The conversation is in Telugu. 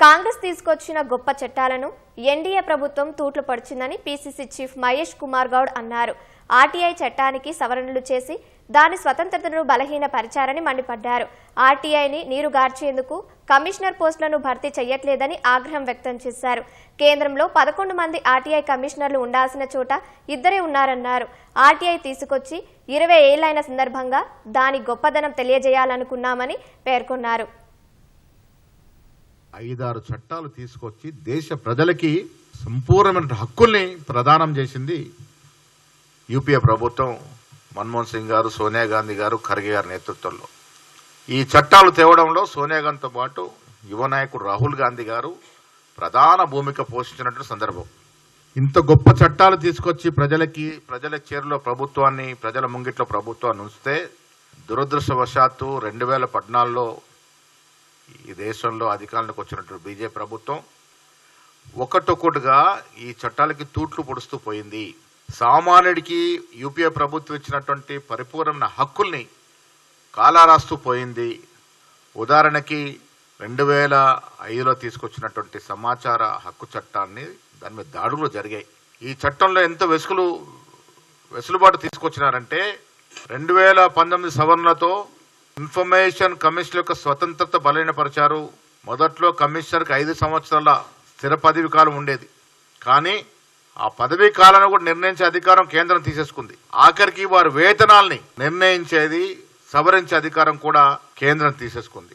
కాంగ్రెస్ తీసుకొచ్చిన గొప్ప చట్టాలను ఎన్డీఏ ప్రభుత్వం తూట్లు పడిచిందని పీసీసీ చీఫ్ మహేష్ కుమార్ గౌడ్ అన్నారు. ఆర్టీఐ చట్టానికి సవరణలు చేసి దాని స్వతంత్రతను బలహీనపరిచారని మండిపడ్డారు. ఆర్టీఐని నీరుగార్చేందుకు కమిషనర్ పోస్టులను భర్తీ చేయట్లేదని ఆగ్రహం వ్యక్తం చేశారు. కేంద్రంలో పదకొండు మంది ఆర్టీఐ కమిషనర్లు ఉండాల్సిన చోట ఇద్దరే ఉన్నారన్నారు. ఆర్టీఐ తీసుకొచ్చి ఇరవై ఏళ్ళైన సందర్భంగా దాని గొప్పదనం తెలియజేయాలనుకున్నామని పేర్కొన్నారు. ఐదారు చట్టాలు తీసుకొచ్చి దేశ ప్రజలకి సంపూర్ణమైన హక్కుల్ని ప్రదానం చేసింది యూపీఏ ప్రభుత్వం మన్మోహన్ సింగ్ గారు సోనియా గాంధీ గారు ఖర్గే గారి నేతృత్వంలో. ఈ చట్టాలు తేవడంలో సోనియా గాంధీతో పాటు యువ నాయకుడు రాహుల్ గాంధీ గారు ప్రధాన భూమిక పోషించినటువంటి సందర్భం. ఇంత గొప్ప చట్టాలు తీసుకొచ్చి ప్రజలకి ప్రజల చేరులో ప్రభుత్వాన్ని ప్రజల ముంగిట్లో ప్రభుత్వాన్ని ఉంచితే దురదృష్టవశాత్తు రెండు వేల పద్నాలుగులో ఈ దేశంలో అధికారంలోకి వచ్చినటువంటి బీజేపీ ప్రభుత్వం ఒకటొకటిగా ఈ చట్టాలకి తూట్లు పొడుస్తూ పోయింది. సామాన్యుడికి యూపీఏ ప్రభుత్వం ఇచ్చినటువంటి పరిపూర్ణమైన హక్కుల్ని కాలారాస్తూ పోయింది. ఉదాహరణకి రెండు వేల ఐదులో తీసుకొచ్చినటువంటి సమాచార హక్కు చట్టాన్ని దాని మీద దాడులు జరిగాయి. ఈ చట్టంలో ఎంత వెసుకులు వెసులుబాటు తీసుకొచ్చినారంటే రెండు వేల పంతొమ్మిది సవరణలతో ఇన్ఫర్మేషన్ కమిషన్ యొక్క స్వతంత్రత బలహీనపరిచారు. మొదట్లో కమిషనర్కి ఐదు సంవత్సరాల స్థిర పదవి కాలం ఉండేది. కానీ ఆ పదవీ కాలాన్ని కూడా నిర్ణయించే అధికారం కేంద్రం తీసేసుకుంది. ఆఖరికి వారి వేతనాల్ని నిర్ణయించేది సవరించే అధికారం కూడా కేంద్రం తీసేసుకుంది.